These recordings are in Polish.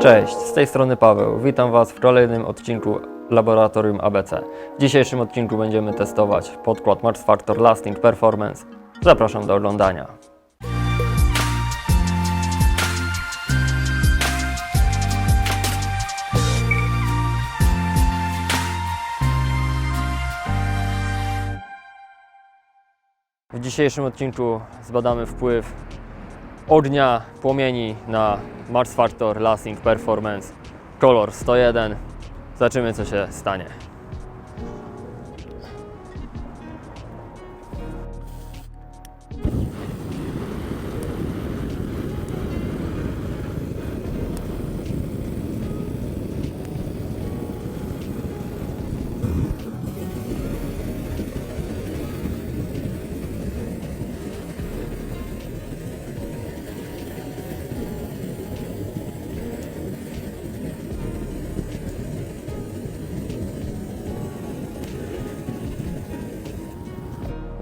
Cześć, z tej strony Paweł. Witam Was w kolejnym odcinku Laboratorium ABC. W dzisiejszym odcinku będziemy testować podkład Max Factor Lasting Performance. Zapraszam do oglądania. W dzisiejszym odcinku zbadamy wpływ ognia, płomieni na Mars Factor Lasting Performance Color 101. Zobaczymy co się stanie.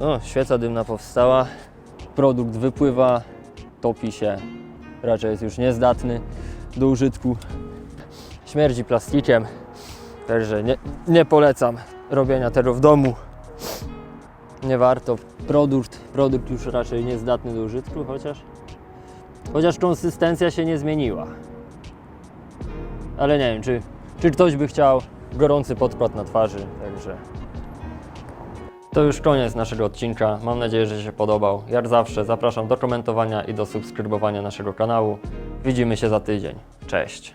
O, świeca dymna powstała. Produkt wypływa, topi się. Raczej jest już niezdatny do użytku. Śmierdzi plastikiem. Także nie, nie polecam robienia tego w domu. Nie warto. Produkt, produkt już raczej niezdatny do użytku, chociaż chociaż konsystencja się nie zmieniła. Ale nie wiem, czy, czy ktoś by chciał gorący podkład na twarzy, także to już koniec naszego odcinka. Mam nadzieję, że się podobał. Jak zawsze zapraszam do komentowania i do subskrybowania naszego kanału. Widzimy się za tydzień. Cześć.